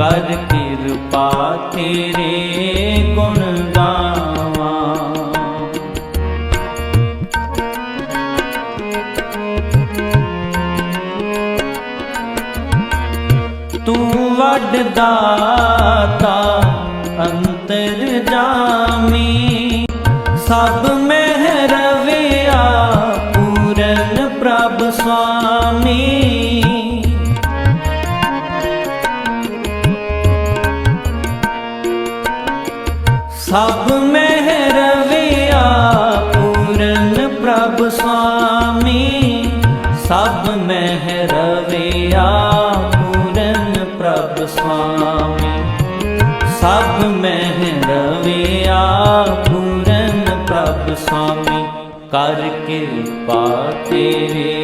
ਕਰ ਕਿਰਪਾ ਤੇਰੇ ਗੁਣ ਗਾਵਾਂ। ਤੂੰ ਵੱਡ ਦਾਤਾ, ਅੰਤਰ ਜਾਮੀ। ਸਭ ਮਹਿ ਰਵਿਆ ਪੂਰਨ ਪ੍ਰਭ ਸੁਆਮੀ ਸਭ ਮਹਿ ਰਵਿਆ ਪੂਰਨ ਪ੍ਰਭ ਸੁਆਮੀ ਸਭ ਮਹਿ ਰਵਿਆ ਪੂਰਨ ਪ੍ਰਭ ਸੁਆਮੀ ਸਭ ਮਹਿ ਰਵਿਆ ਪੂਰਨ ਪ੍ਰਭ ਸੁਆਮੀ ਕਰ ਕਿਰਪਾ ਤੇਰੇ